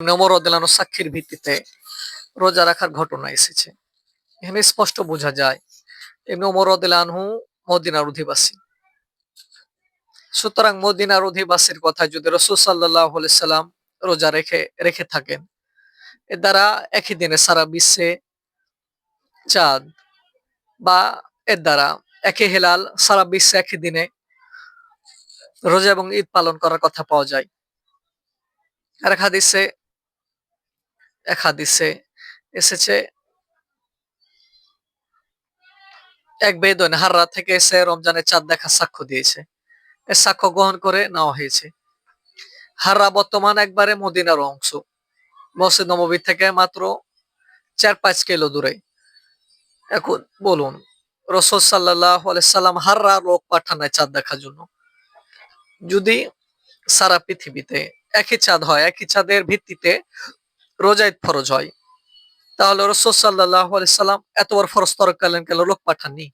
নমর রদিলানো সাক্ষীর ভিত্তিতে রোজা রাখার ঘটনা এসেছে। এখানে স্পষ্ট বোঝা যায়, এমনি ওমর রদিলানহু মদিনার অধিবাসী। সুতরাং মদিনার অধিবাসীর কথা যদি রসুল সাল্লাহ সাল্লাম রোজা রেখে রেখে থাকেন এর দ্বারা একই দিনে সারা বিশ্বে চাঁদ বা এর দ্বারা একে হেলাল সারা বিশ্বে একই দিনে রোজা এবং ঈদ পালন করার কথা পাওয়া যায়। আর হাদিসে এক হাদিসে এসেছে এক বেদন। হাররা থেকে এসে রমজানের চাঁদ দেখা সাক্ষ্য দিয়েছে। এর সাক্ষ্য গ্রহণ করে নেওয়া হয়েছে। হাররা বর্তমান একবারে মদিনার অংশ। মসজিদ নবী থেকে মাত্র চার পাঁচ কিলো দূরে। এখন বলুন রসদ সাল্লাহ সাল্লাম হাররা লোক পাঠানায় চাঁদ দেখার জন্য। যদি সারা পৃথিবীতে একই চাঁদ হয়, একই চাঁদের ভিত্তিতে রোজাইদ ফরজ হয়। তাহলে রসদ সাল্লাহ সাল্লাম এত বড় ফরজ তরকালেন কেন? লোক পাঠাননি।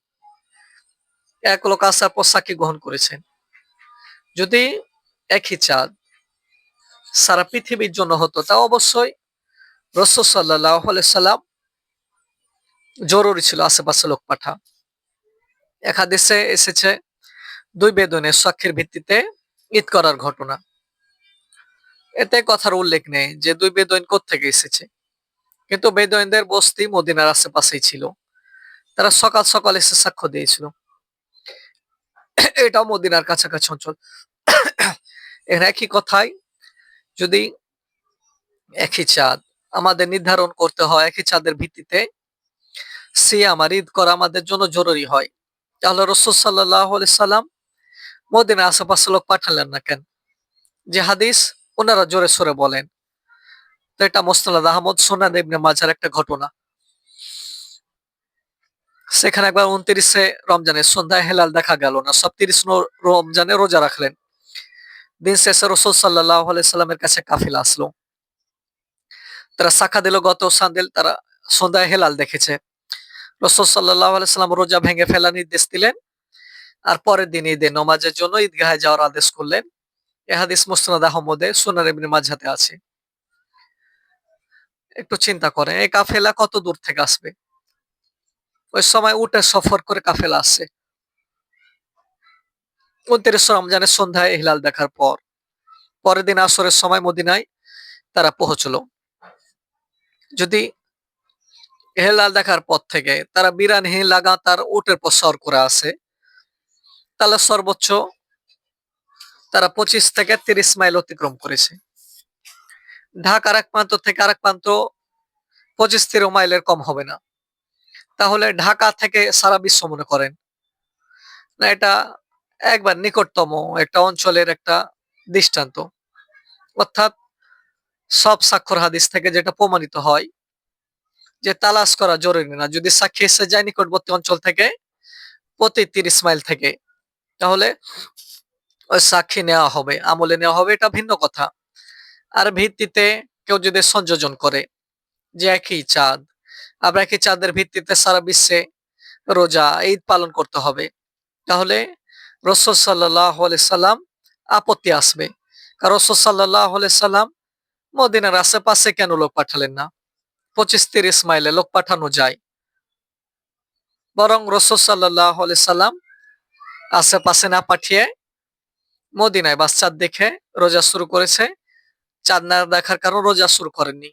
এক লোক আসার পর সাক্ষী গ্রহণ করেছেন। যদি একই চাঁদ সারা পৃথিবীর জন্য হতো তা অবশ্যই রসদ সাল্লাহ সাল্লাম জরুরি ছিল আশেপাশে লোক পাঠা। একাদেশে এসেছে, দুই বেদনের সাক্ষীর ভিত্তিতে ঈদ করার ঘটনা। এতে কথার উল্লেখ নেই যে দুই বেদইন থেকে এসেছে। কিন্তু বেদইনদের বস্তি মদিনার আশেপাশেই ছিল। তারা সকাল সকাল এসে সাক্ষ্য দিয়েছিল। এটাও মদিনার কাছাকাছি অঞ্চল। এর একই কথাই যদি একই চাঁদ আমাদের নির্ধারণ করতে হয়, একই চাঁদের ভিত্তিতে সিয়াম আর ঈদ করা আমাদের জন্য জরুরি হয়। তাহলে রসুল সাল্লাহ সাল্লাম মদিনা আশেপাশে লোক পাঠালেন না কেন? যে হাদিস ওনারা জোরে সোরে বলেন। তো এটা মোস্তালাদ আহমদ সোনাদ ইবনে মাজার একটা ঘটনা। সেখানে একবার উনত্রিশে রমজানের সন্ধ্যায় হেলাল দেখা গেল না সব তিরিশ রমজানে রোজা রাখলেন। দিন শেষে রসুল সাল্লাহ সাল্লামের কাছে কাফিলা আসলো। তারা সাক্ষা দিল, গত সান্দেল তারা সন্ধ্যায় হেলাল দেখেছে। রসুল সাল্লাহ সাল্লাম রোজা ভেঙে ফেলা নির্দেশ দিলেন। আর পরের দিন ঈদে, নমাজের জন্য ঈদগাহে যাওয়ার আদেশ করলেন। এহাদিস মুসনাদ আহমদে সোনার এমনি মাঝাতে আছে। একটু চিন্তা করেন, এই কাফেলা কত দূর থেকে আসবে? ওই সময় উঠে সফর করে কাফেলা আসছে। উনত্রিশ রমজানের সন্ধ্যায় হিলাল দেখার পর, পরের দিন আসরের সময় মদিনায় তারা পৌঁছলো। যদি হেলাল দেখার পর থেকে তারা বিরানহীন লাগাতার উটের পর সর করে আসে, তাহলে সর্বোচ্চ তারা পঁচিশ থেকে তিরিশ মাইল অতিক্রম করেছে। ঢাকার এক প্রান্ত থেকে আরেক প্রান্ত পঁচিশ তিরো মাইলের কম হবে না। তাহলে ঢাকা থেকে সারা বিশ্ব মনে করেন না, এটা একবার নিকটতম একটা অঞ্চলের একটা দৃষ্টান্ত। অর্থাৎ সব স্বাক্ষর হাদিস থেকে যেটা প্রমাণিত হয় যে তালাশ করা জরুরি না। যদি সাক্ষী এসে যায় নিকটবর্তী অঞ্চল থেকে প্রতি তিরিশ মাইল থেকে, তাহলে সাক্ষী নেওয়া হবে, আমলে নেওয়া হবে, এটা ভিন্ন কথা। আর ভিত্তিতে কেউ যদি সংযোজন করে যে একই চাঁদ আমরা একই চাঁদের ভিত্তিতে সারা বিশ্বে রোজা, ঈদ পালন করতে হবে, তাহলে রসদ সাল্লাহ সাল্লাম আপত্তি আসবে। কারণ রসদ সাল্লাহ সাল্লাম মদিনার আশেপাশে কেন লোক পাঠালেন না? পঁচিশ তিরিশ মাইলে লোক পাঠানো যায়। বরং রসদ সাল্লাহ সাল্লাম আশেপাশে না পাঠিয়ে মদিনায় বাস চাঁদ দেখে রোজা শুরু করেছে। চাঁদ না দেখার কারণ রোজা শুরু করেননি।